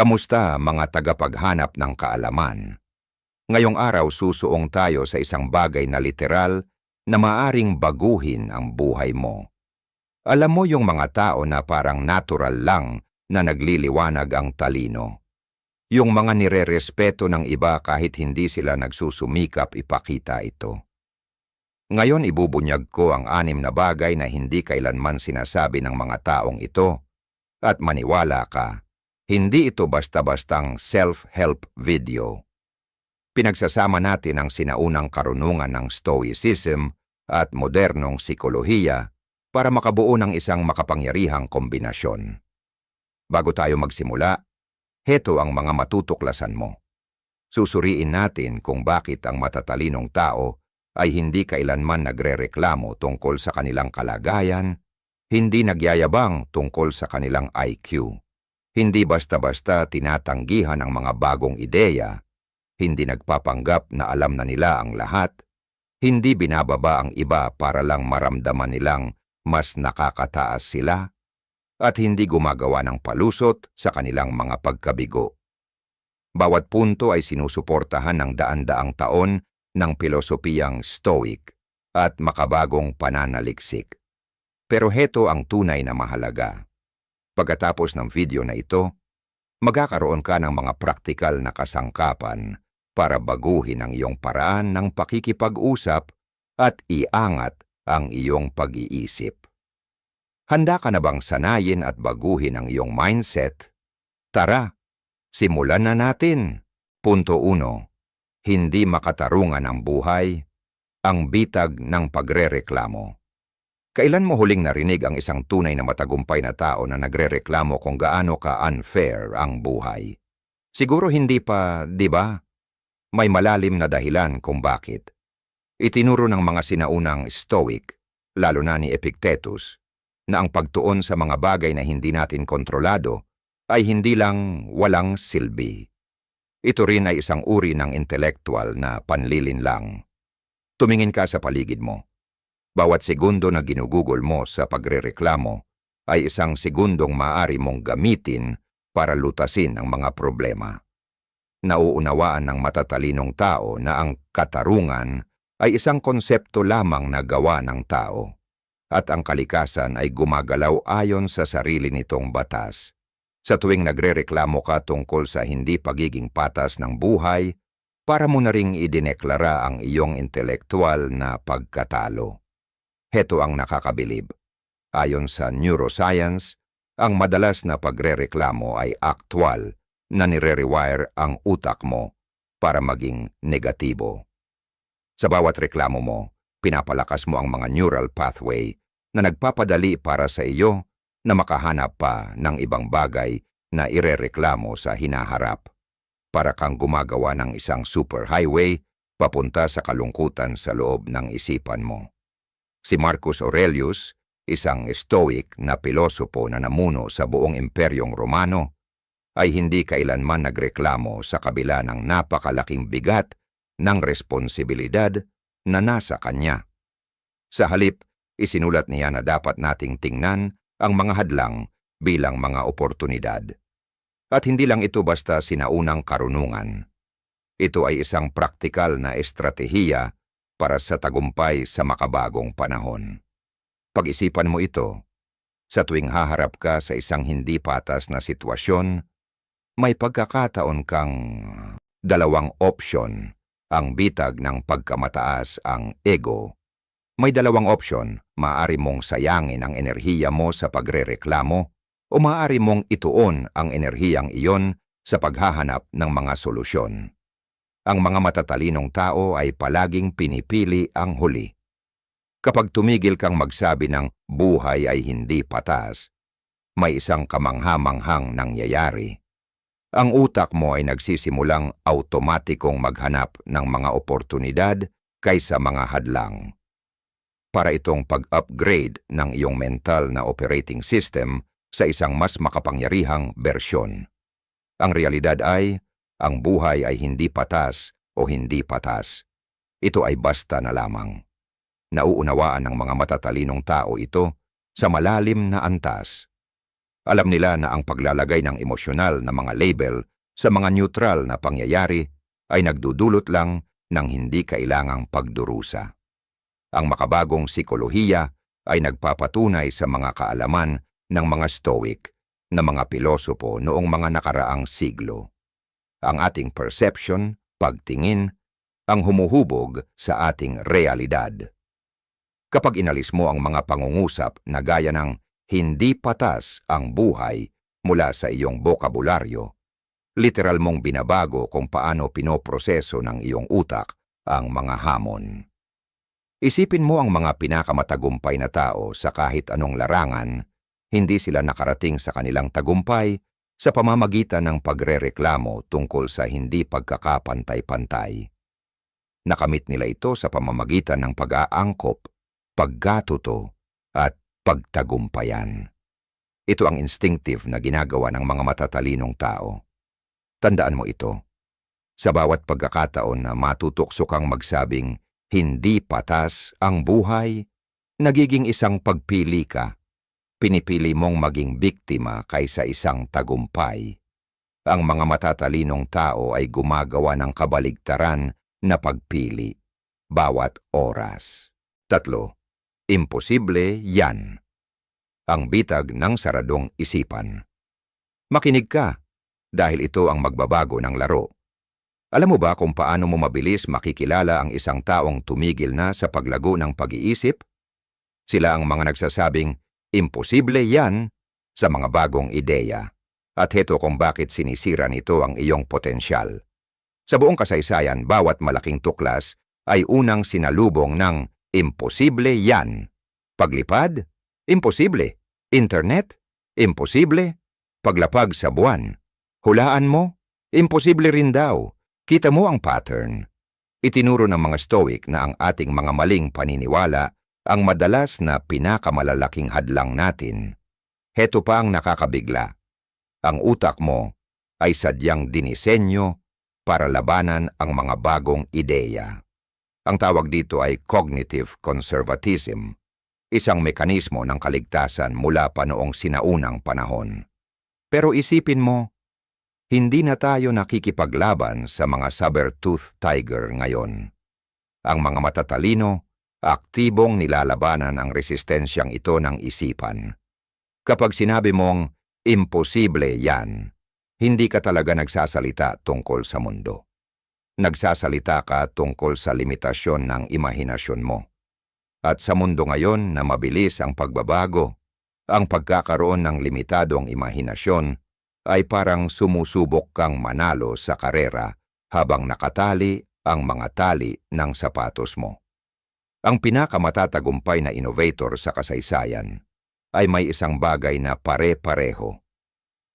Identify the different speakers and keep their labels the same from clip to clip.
Speaker 1: Kamusta mga tagapaghanap ng kaalaman? Ngayong araw susuong tayo sa isang bagay na literal na maaring baguhin ang buhay mo. Alam mo yung mga tao na parang natural lang na nagliliwanag ang talino. Yung mga nirerespeto ng iba kahit hindi sila nagsusumikap ipakita ito. Ngayon ibubunyag ko ang anim na bagay na hindi kailanman sinasabi ng mga taong ito at maniwala ka, hindi ito basta-bastang self-help video. Pinagsasama natin ang sinaunang karunungan ng Stoicism at modernong sikolohiya para makabuo ng isang makapangyarihang kombinasyon. Bago tayo magsimula, heto ang mga matutuklasan mo. Susuriin natin kung bakit ang matatalinong tao ay hindi kailanman nagrereklamo tungkol sa kanilang kalagayan, hindi nagyayabang tungkol sa kanilang IQ, hindi basta-basta tinatanggihan ang mga bagong ideya, hindi nagpapanggap na alam na nila ang lahat, hindi binababa ang iba para lang maramdaman nilang mas nakakataas sila, at hindi gumagawa ng palusot sa kanilang mga pagkabigo. Bawat punto ay sinusuportahan ng daan-daang taon ng pilosopiyang Stoic at makabagong pananaliksik. Pero heto ang tunay na mahalaga. Pagkatapos ng video na ito, magkakaroon ka ng mga praktikal na kasangkapan para baguhin ang iyong paraan ng pakikipag-usap at iangat ang iyong pag-iisip. Handa ka na bang sanayin at baguhin ang iyong mindset? Tara, simulan na natin. Punto 1 hindi makatarungan ang buhay, ang bitag ng pagrereklamo. Kailan mo huling narinig ang isang tunay na matagumpay na tao na nagrereklamo kung gaano ka-unfair ang buhay? Siguro hindi pa, di ba? May malalim na dahilan kung bakit. Itinuro ng mga sinaunang Stoic, lalo na ni Epictetus, na ang pagtuon sa mga bagay na hindi natin kontrolado ay hindi lang walang silbi ito rin ay isang uri ng intelektual na panlilin lang. Tumingin ka sa paligid mo. Bawat segundo na ginugugol mo sa pagrereklamo ay isang segundong maaari mong gamitin para lutasin ang mga problema. Nauunawaan ng matatalinong tao na ang katarungan ay isang konsepto lamang na gawa ng tao at ang kalikasan ay gumagalaw ayon sa sarili nitong batas. Sa tuwing nagrereklamo ka tungkol sa hindi pagiging patas ng buhay, para mo na ring idineklara ang iyong intelektual na pagkatalo. Heto ang nakakabilib. Ayon sa neuroscience, ang madalas na pagrereklamo ay aktwal na nire-rewire ang utak mo para maging negatibo. Sa bawat reklamo mo, pinapalakas mo ang mga neural pathway na nagpapadali para sa iyo na makahanap pa ng ibang bagay na irereklamo sa hinaharap. Para kang gumagawa ng isang superhighway papunta sa kalungkutan sa loob ng isipan mo. Si Marcus Aurelius, isang stoic na pilosopo na namuno sa buong imperyong Romano, ay hindi kailanman nagreklamo sa kabila ng napakalaking bigat ng responsibilidad na nasa kanya. Sa halip, isinulat niya na dapat nating tingnan ang mga hadlang bilang mga oportunidad. At hindi lang ito basta sinaunang karunungan. Ito ay isang praktikal na estratehiya para sa tagumpay sa makabagong panahon. Pag-isipan mo ito, sa tuwing haharap ka sa isang hindi patas na sitwasyon, may pagkakataon kang dalawang opsyon, ang bitag ng pagkamataas ang ego may dalawang opsyon, maaari mong sayangin ang enerhiya mo sa pagrereklamo o maaari mong ituon ang enerhiyang iyon sa paghahanap ng mga solusyon. Ang mga matatalinong tao ay palaging pinipili ang huli. Kapag tumigil kang magsabi ng buhay ay hindi patas, may isang kamangha-manghang nangyayari. Ang utak mo ay nagsisimulang automatikong maghanap ng mga oportunidad kaysa mga hadlang para itong pag-upgrade ng iyong mental na operating system sa isang mas makapangyarihang bersyon. Ang realidad ay, ang buhay ay hindi patas o hindi patas. Ito ay basta na lamang. Nauunawaan ng mga matatalinong tao ito sa malalim na antas. Alam nila na ang paglalagay ng emosyonal na mga label sa mga neutral na pangyayari ay nagdudulot lang ng hindi kailangang pagdurusa. Ang makabagong psikolohiya ay nagpapatunay sa mga kaalaman ng mga Stoic na mga pilosopo noong mga nakaraang siglo. Ang ating perception, pagtingin, ang humuhubog sa ating realidad. Kapag inalis mo ang mga pangungusap na gaya ng hindi patas ang buhay mula sa iyong bokabularyo, literal mong binabago kung paano pinoproseso ng iyong utak ang mga hamon. Isipin mo ang mga pinakamatagumpay na tao sa kahit anong larangan, hindi sila nakarating sa kanilang tagumpay sa pamamagitan ng pagrereklamo tungkol sa hindi pagkakapantay-pantay. Nakamit nila ito sa pamamagitan ng pag-aangkop, paggatuto, at pagtagumpayan. Ito ang instinctive na ginagawa ng mga matatalinong tao. Tandaan mo ito. Sa bawat pagkakataon na matutokso kang magsabing hindi patas ang buhay, nagiging isang pagpili ka. Pinipili mong maging biktima kaysa isang tagumpay. Ang mga matatalinong tao ay gumagawa ng kabaligtaran na pagpili bawat oras. Tatlo, imposible yan. Ang bitag ng saradong isipan. Makinig ka dahil ito ang magbabago ng laro. Alam mo ba kung paano mo mabilis makikilala ang isang taong tumigil na sa paglago ng pag-iisip? Sila ang mga nagsasabing, imposible yan sa mga bagong ideya. At heto kung bakit sinisira nito ang iyong potensyal. Sa buong kasaysayan, bawat malaking tuklas ay unang sinalubong ng imposible yan. Paglipad? Imposible. Internet? Imposible. Paglapag sa buwan? Hulaan mo? Imposible rin daw. Kita mo ang pattern. Itinuro ng mga Stoic na ang ating mga maling paniniwala ang madalas na pinakamalalaking hadlang natin. Heto pa ang nakakabigla. Ang utak mo ay sadyang dinisenyo para labanan ang mga bagong ideya. Ang tawag dito ay cognitive conservatism, isang mekanismo ng kaligtasan mula pa noong sinaunang panahon. Pero isipin mo, hindi na tayo nakikipaglaban sa mga saber-tooth tiger ngayon. Ang mga matatalino, aktibong nilalabanan ang resistensyang ito ng isipan. Kapag sinabi mong, imposible yan, hindi ka talaga nagsasalita tungkol sa mundo. Nagsasalita ka tungkol sa limitasyon ng imahinasyon mo. At sa mundo ngayon na mabilis ang pagbabago, ang pagkakaroon ng limitadong imahinasyon ay parang sumusubok kang manalo sa karera habang nakatali ang mga tali ng sapatos mo. Ang pinakamatatagumpay na innovator sa kasaysayan ay may isang bagay na pare-pareho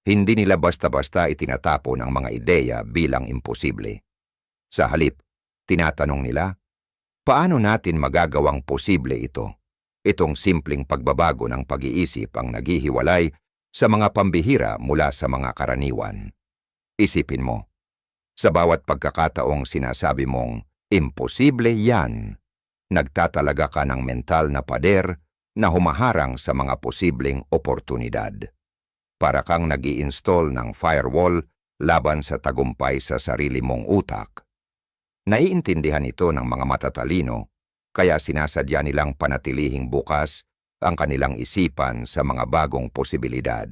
Speaker 1: hindi nila basta-basta itinatapon ang mga ideya bilang imposible. Sa halip, tinatanong nila, paano natin magagawang posible ito? Itong simpleng pagbabago ng pag-iisip ang naghihiwalay sa mga pambihira mula sa mga karaniwan. Isipin mo, sa bawat pagkakataong sinasabi mong, imposible yan, nagtatalaga ka ng mental na pader na humaharang sa mga posibleng oportunidad para kang nag install ng firewall laban sa tagumpay sa sarili mong utak. Naiintindihan ito ng mga matatalino, kaya sinasadya nilang panatilihing bukas ang kanilang isipan sa mga bagong posibilidad.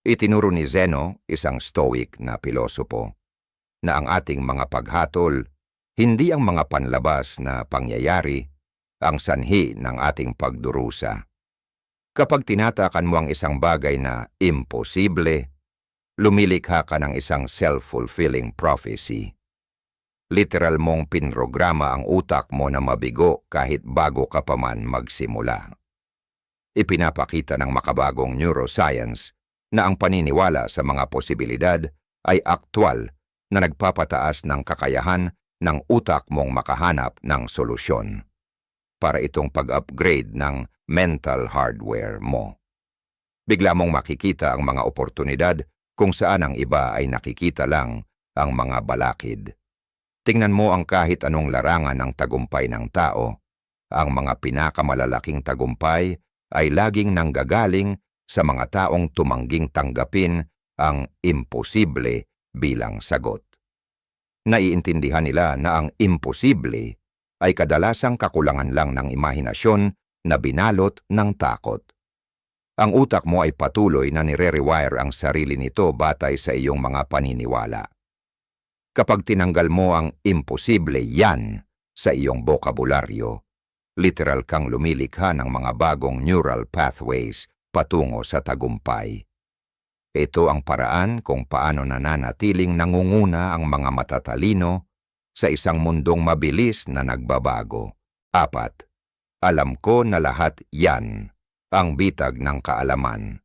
Speaker 1: Itinuro ni Zeno, isang stoic na pilosopo, na ang ating mga paghatol, hindi ang mga panlabas na pangyayari, ang sanhi ng ating pagdurusa. Kapag tinatakan mo ang isang bagay na imposible, lumilikha ka ng isang self-fulfilling prophecy. Literal mong pinrograma ang utak mo na mabigo kahit bago ka pa man magsimula. Ipinapakita ng makabagong neuroscience na ang paniniwala sa mga posibilidad ay aktwal na nagpapataas ng kakayahan ng utak mong makahanap ng solusyon. Para itong pag-upgrade ng mental hardware mo. Bigla mong makikita ang mga oportunidad kung saan ang iba ay nakikita lang ang mga balakid. Tingnan mo ang kahit anong larangan ng tagumpay ng tao. Ang mga pinakamalalaking tagumpay ay laging nanggagaling sa mga taong tumangging tanggapin ang imposible bilang sagot. Naiintindihan nila na ang imposible ay kadalasang kakulangan lang ng imahinasyon na binalot ng takot. Ang utak mo ay patuloy na nire-rewire ang sarili nito batay sa iyong mga paniniwala. Kapag tinanggal mo ang imposible yan sa iyong bokabularyo, literal kang lumilikha ng mga bagong neural pathways patungo sa tagumpay. Ito ang paraan kung paano nananatiling nangunguna ang mga matatalino sa isang mundong mabilis na nagbabago. Apat, alam ko na lahat yan ang bitag ng kaalaman.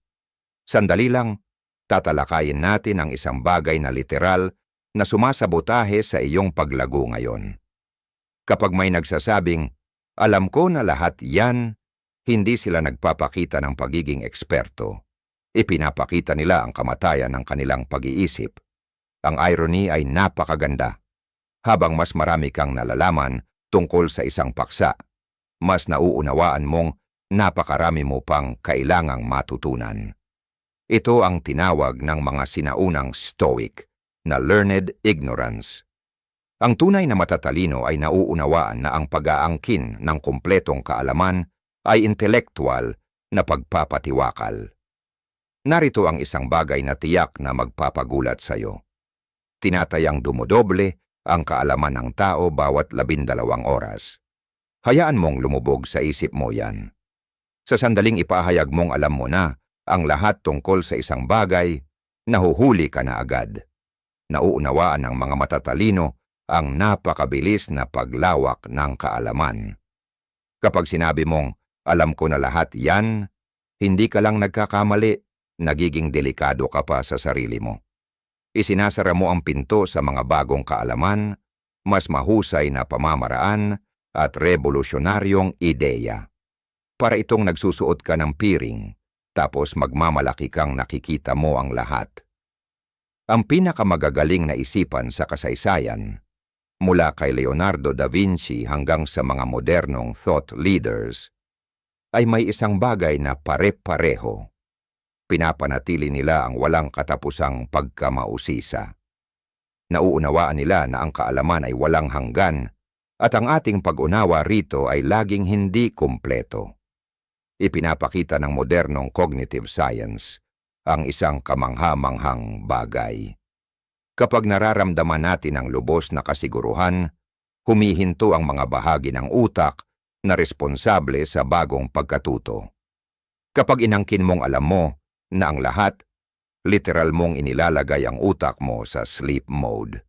Speaker 1: Sandali lang, tatalakayin natin ang isang bagay na literal na sumasabotahe sa iyong paglago ngayon. Kapag may nagsasabing, alam ko na lahat yan, hindi sila nagpapakita ng pagiging eksperto ipinapakita nila ang kamatayan ng kanilang pag-iisip. Ang irony ay napakaganda. Habang mas marami kang nalalaman tungkol sa isang paksa, mas nauunawaan mong napakarami mo pang kailangang matutunan. Ito ang tinawag ng mga sinaunang Stoic na learned ignorance. Ang tunay na matatalino ay nauunawaan na ang pag-aangkin ng kumpletong kaalaman ay intelektual na pagpapatiwakal. Narito ang isang bagay na tiyak na magpapagulat sa iyo. Tinatayang dumodoble ang kaalaman ng tao bawat labindalawang oras. Hayaan mong lumubog sa isip mo yan. Sa sandaling ipahayag mong alam mo na ang lahat tungkol sa isang bagay, nahuhuli ka na agad. Nauunawaan ng mga matatalino ang napakabilis na paglawak ng kaalaman. Kapag sinabi mong, alam ko na lahat yan, hindi ka lang nagkakamali, nagiging delikado ka pa sa sarili mo. Isinasara mo ang pinto sa mga bagong kaalaman, mas mahusay na pamamaraan at revolusyonaryong ideya. Para itong nagsusuot ka ng piring, tapos magmamalaki kang nakikita mo ang lahat. Ang pinakamagagaling na isipan sa kasaysayan, mula kay Leonardo da Vinci hanggang sa mga modernong thought leaders, ay may isang bagay na pare-pareho pinapanatili nila ang walang katapusang pagkamausisa. Nauunawaan nila na ang kaalaman ay walang hanggan at ang ating pag-unawa rito ay laging hindi kumpleto. Ipinapakita ng modernong cognitive science ang isang kamangha-manghang bagay. Kapag nararamdaman natin ang lubos na kasiguruhan, humihinto ang mga bahagi ng utak na responsable sa bagong pagkatuto. Kapag inangkin mong alam mo na ang lahat, literal mong inilalagay ang utak mo sa sleep mode.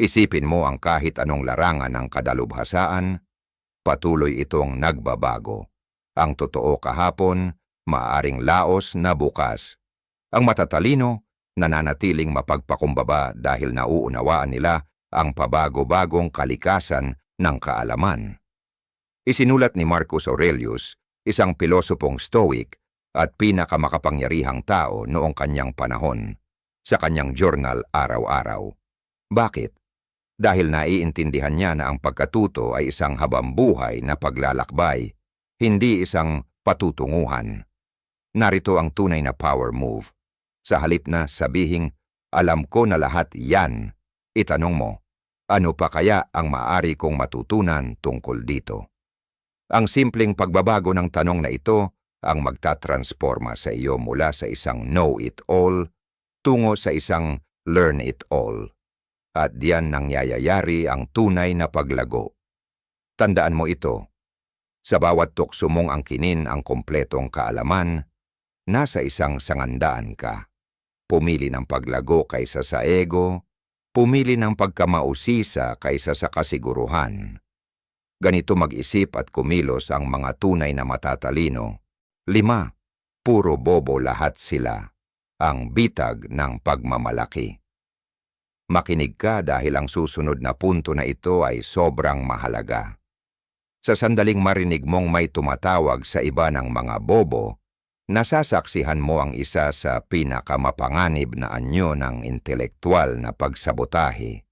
Speaker 1: Isipin mo ang kahit anong larangan ng kadalubhasaan, patuloy itong nagbabago. Ang totoo kahapon, maaring laos na bukas. Ang matatalino, nananatiling mapagpakumbaba dahil nauunawaan nila ang pabago-bagong kalikasan ng kaalaman. Isinulat ni Marcus Aurelius, isang pilosopong stoic, at pinakamakapangyarihang tao noong kanyang panahon sa kanyang journal araw-araw. Bakit? Dahil naiintindihan niya na ang pagkatuto ay isang habambuhay na paglalakbay, hindi isang patutunguhan. Narito ang tunay na power move. Sa halip na sabihing, alam ko na lahat yan, itanong mo, ano pa kaya ang maaari kong matutunan tungkol dito? Ang simpleng pagbabago ng tanong na ito ang magtatransforma sa iyo mula sa isang know-it-all tungo sa isang learn-it-all. At diyan nangyayayari ang tunay na paglago. Tandaan mo ito. Sa bawat tukso mong angkinin ang kompletong kaalaman, nasa isang sangandaan ka. Pumili ng paglago kaysa sa ego, pumili ng pagkamausisa kaysa sa kasiguruhan. Ganito mag-isip at kumilos ang mga tunay na matatalino Lima, puro bobo lahat sila, ang bitag ng pagmamalaki. Makinig ka dahil ang susunod na punto na ito ay sobrang mahalaga. Sa sandaling marinig mong may tumatawag sa iba ng mga bobo, nasasaksihan mo ang isa sa pinakamapanganib na anyo ng intelektual na pagsabotahe.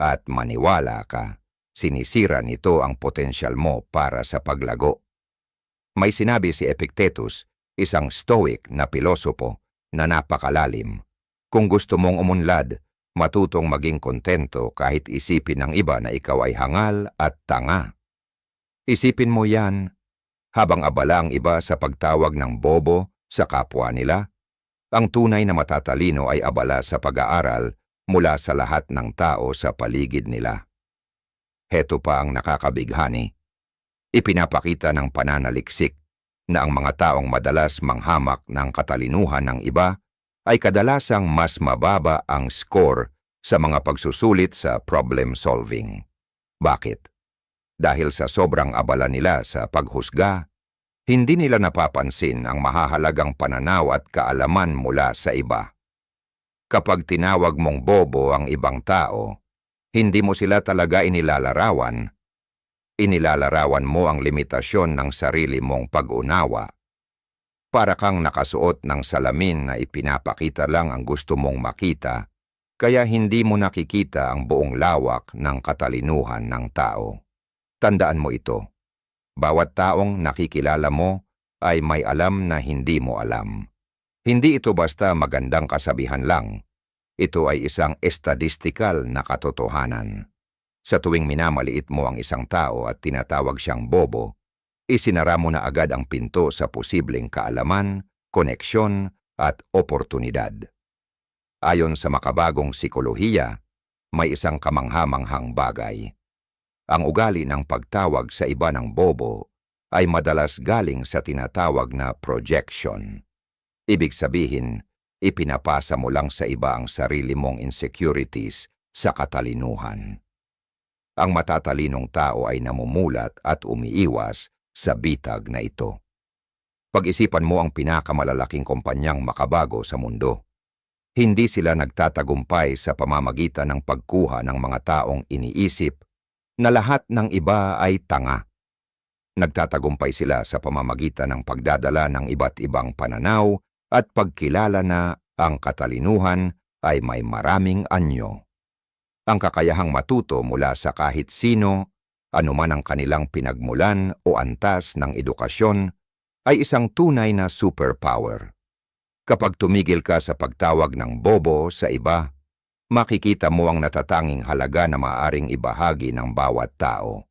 Speaker 1: At maniwala ka, sinisira nito ang potensyal mo para sa paglago. May sinabi si Epictetus, isang stoic na pilosopo na napakalalim. Kung gusto mong umunlad, matutong maging kontento kahit isipin ng iba na ikaw ay hangal at tanga. Isipin mo yan habang abala ang iba sa pagtawag ng bobo sa kapwa nila. Ang tunay na matatalino ay abala sa pag-aaral mula sa lahat ng tao sa paligid nila. Heto pa ang nakakabighani. Ipinapakita ng pananaliksik na ang mga taong madalas manghamak ng katalinuhan ng iba ay kadalasang mas mababa ang score sa mga pagsusulit sa problem solving. Bakit? Dahil sa sobrang abala nila sa paghusga, hindi nila napapansin ang mahahalagang pananaw at kaalaman mula sa iba. Kapag tinawag mong bobo ang ibang tao, hindi mo sila talaga inilalarawan. Inilalarawan mo ang limitasyon ng sarili mong pag-unawa. Para kang nakasuot ng salamin na ipinapakita lang ang gusto mong makita, kaya hindi mo nakikita ang buong lawak ng katalinuhan ng tao. Tandaan mo ito. Bawat taong nakikilala mo ay may alam na hindi mo alam. Hindi ito basta magandang kasabihan lang. Ito ay isang estadistikal na katotohanan. Sa tuwing minamaliit mo ang isang tao at tinatawag siyang bobo, isinara mo na agad ang pinto sa posibleng kaalaman, koneksyon at oportunidad. Ayon sa makabagong sikolohiya, may isang kamanghamanghang bagay. Ang ugali ng pagtawag sa iba ng bobo ay madalas galing sa tinatawag na projection. Ibig sabihin, ipinapasa mo lang sa iba ang sarili mong insecurities sa katalinuhan. Ang matatalinong tao ay namumulat at umiiwas sa bitag na ito. Pag-isipan mo ang pinakamalalaking kumpanyang makabago sa mundo. Hindi sila nagtatagumpay sa pamamagitan ng pagkuha ng mga taong iniisip na lahat ng iba ay tanga. Nagtatagumpay sila sa pamamagitan ng pagdadala ng iba't ibang pananaw at pagkilala na ang katalinuhan ay may maraming anyo. Ang kakayahang matuto mula sa kahit sino, anuman ang kanilang pinagmulan o antas ng edukasyon, ay isang tunay na superpower. Kapag tumigil ka sa pagtawag ng bobo sa iba, makikita mo ang natatanging halaga na maaring ibahagi ng bawat tao.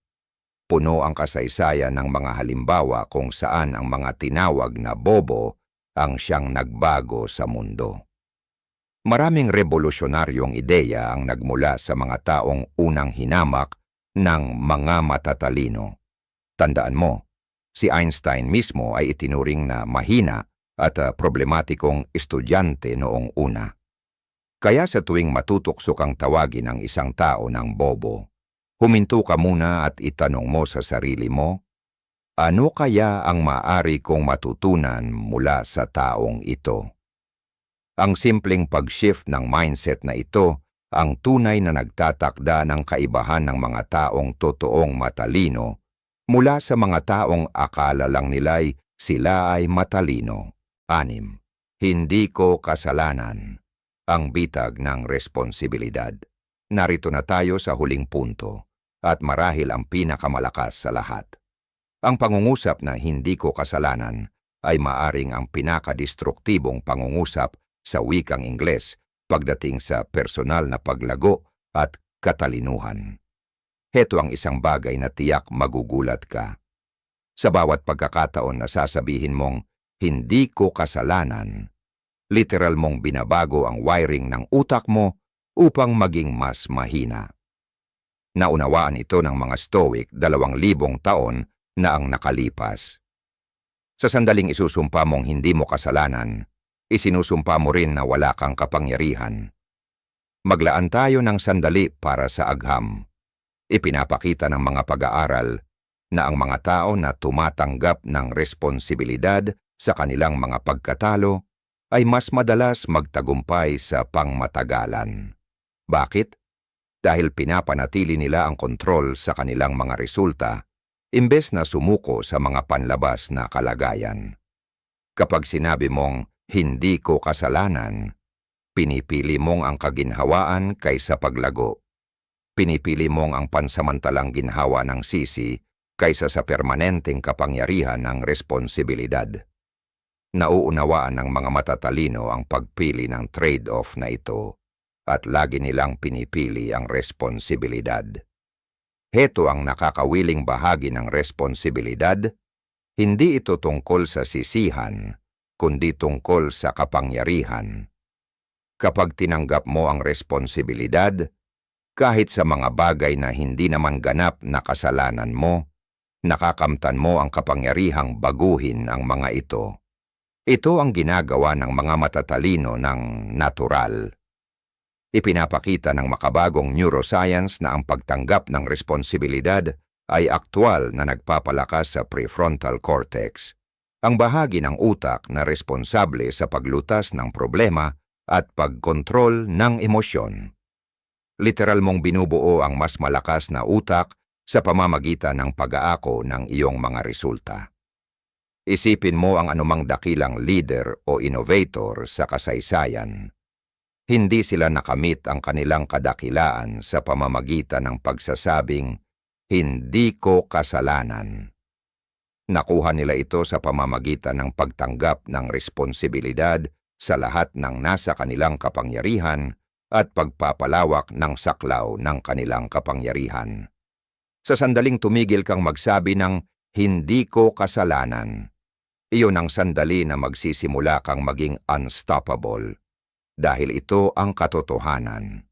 Speaker 1: Puno ang kasaysayan ng mga halimbawa kung saan ang mga tinawag na bobo ang siyang nagbago sa mundo. Maraming revolusyonaryong ideya ang nagmula sa mga taong unang hinamak ng mga matatalino. Tandaan mo, si Einstein mismo ay itinuring na mahina at uh, problematikong estudyante noong una. Kaya sa tuwing matutuksok ang tawagin ng isang tao ng bobo, huminto ka muna at itanong mo sa sarili mo, ano kaya ang maari kong matutunan mula sa taong ito? Ang simpleng pag-shift ng mindset na ito ang tunay na nagtatakda ng kaibahan ng mga taong totoong matalino mula sa mga taong akala lang nila'y sila ay matalino. Anim, hindi ko kasalanan ang bitag ng responsibilidad. Narito na tayo sa huling punto at marahil ang pinakamalakas sa lahat. Ang pangungusap na hindi ko kasalanan ay maaring ang pinakadestruktibong pangungusap sa wikang Ingles pagdating sa personal na paglago at katalinuhan. Heto ang isang bagay na tiyak magugulat ka. Sa bawat pagkakataon na sasabihin mong, hindi ko kasalanan, literal mong binabago ang wiring ng utak mo upang maging mas mahina. Naunawaan ito ng mga Stoic dalawang libong taon na ang nakalipas. Sa sandaling isusumpa mong hindi mo kasalanan, isinusumpa mo rin na wala kang kapangyarihan. Maglaan tayo ng sandali para sa agham. Ipinapakita ng mga pag-aaral na ang mga tao na tumatanggap ng responsibilidad sa kanilang mga pagkatalo ay mas madalas magtagumpay sa pangmatagalan. Bakit? Dahil pinapanatili nila ang kontrol sa kanilang mga resulta imbes na sumuko sa mga panlabas na kalagayan. Kapag sinabi mong, hindi ko kasalanan, pinipili mong ang kaginhawaan kaysa paglago. Pinipili mong ang pansamantalang ginhawa ng sisi kaysa sa permanenteng kapangyarihan ng responsibilidad. Nauunawaan ng mga matatalino ang pagpili ng trade-off na ito at lagi nilang pinipili ang responsibilidad. Heto ang nakakawiling bahagi ng responsibilidad, hindi ito tungkol sa sisihan, kundi tungkol sa kapangyarihan. Kapag tinanggap mo ang responsibilidad, kahit sa mga bagay na hindi naman ganap na kasalanan mo, nakakamtan mo ang kapangyarihang baguhin ang mga ito. Ito ang ginagawa ng mga matatalino ng natural. Ipinapakita ng makabagong neuroscience na ang pagtanggap ng responsibilidad ay aktwal na nagpapalakas sa prefrontal cortex, ang bahagi ng utak na responsable sa paglutas ng problema at pagkontrol ng emosyon. Literal mong binubuo ang mas malakas na utak sa pamamagitan ng pag-aako ng iyong mga resulta. Isipin mo ang anumang dakilang leader o innovator sa kasaysayan. Hindi sila nakamit ang kanilang kadakilaan sa pamamagitan ng pagsasabing, hindi ko kasalanan. Nakuha nila ito sa pamamagitan ng pagtanggap ng responsibilidad sa lahat ng nasa kanilang kapangyarihan at pagpapalawak ng saklaw ng kanilang kapangyarihan. Sa sandaling tumigil kang magsabi ng, hindi ko kasalanan, iyon ang sandali na magsisimula kang maging unstoppable dahil ito ang katotohanan.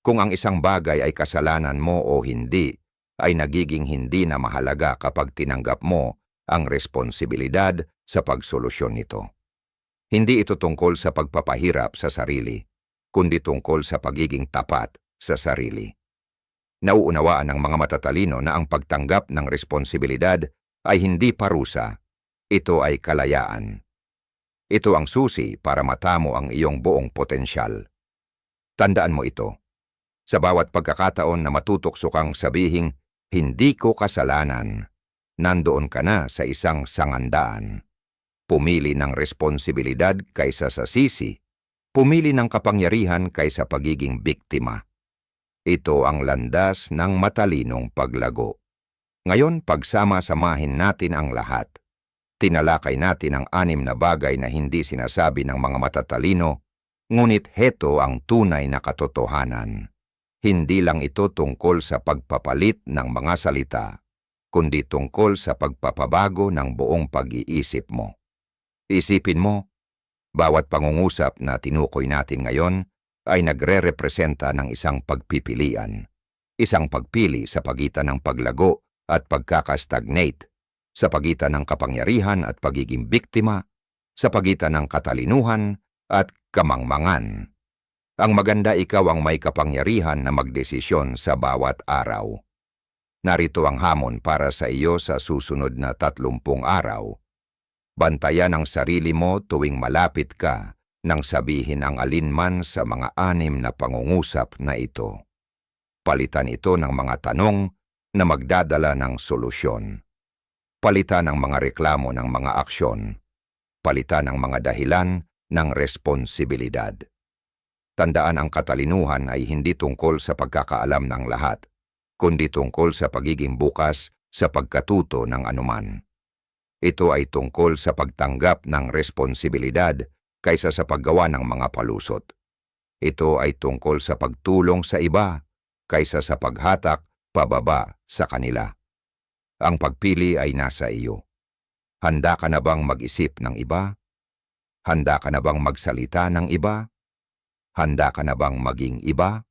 Speaker 1: Kung ang isang bagay ay kasalanan mo o hindi, ay nagiging hindi na mahalaga kapag tinanggap mo ang responsibilidad sa pagsolusyon nito. Hindi ito tungkol sa pagpapahirap sa sarili, kundi tungkol sa pagiging tapat sa sarili. Nauunawaan ng mga matatalino na ang pagtanggap ng responsibilidad ay hindi parusa, ito ay kalayaan. Ito ang susi para matamo ang iyong buong potensyal. Tandaan mo ito. Sa bawat pagkakataon na matutokso kang sabihing, hindi ko kasalanan, nandoon ka na sa isang sangandaan. Pumili ng responsibilidad kaysa sa sisi, pumili ng kapangyarihan kaysa pagiging biktima. Ito ang landas ng matalinong paglago. Ngayon, pagsama-samahin natin ang lahat Tinalakay natin ang anim na bagay na hindi sinasabi ng mga matatalino, ngunit heto ang tunay na katotohanan. Hindi lang ito tungkol sa pagpapalit ng mga salita, kundi tungkol sa pagpapabago ng buong pag-iisip mo. Isipin mo, bawat pangungusap na tinukoy natin ngayon ay nagre-representa ng isang pagpipilian, isang pagpili sa pagitan ng paglago at pagkakastagnate sa pagitan ng kapangyarihan at pagiging biktima, sa pagitan ng katalinuhan at kamangmangan. Ang maganda ikaw ang may kapangyarihan na magdesisyon sa bawat araw. Narito ang hamon para sa iyo sa susunod na tatlumpung araw. Bantayan ang sarili mo tuwing malapit ka nang sabihin ang alinman sa mga anim na pangungusap na ito. Palitan ito ng mga tanong na magdadala ng solusyon palitan ang mga reklamo ng mga aksyon, palitan ang mga dahilan ng responsibilidad. Tandaan ang katalinuhan ay hindi tungkol sa pagkakaalam ng lahat, kundi tungkol sa pagiging bukas sa pagkatuto ng anuman. Ito ay tungkol sa pagtanggap ng responsibilidad kaysa sa paggawa ng mga palusot. Ito ay tungkol sa pagtulong sa iba kaysa sa paghatak pababa sa kanila. Ang pagpili ay nasa iyo. Handa ka na bang mag-isip ng iba? Handa ka na bang magsalita ng iba? Handa ka na bang maging iba?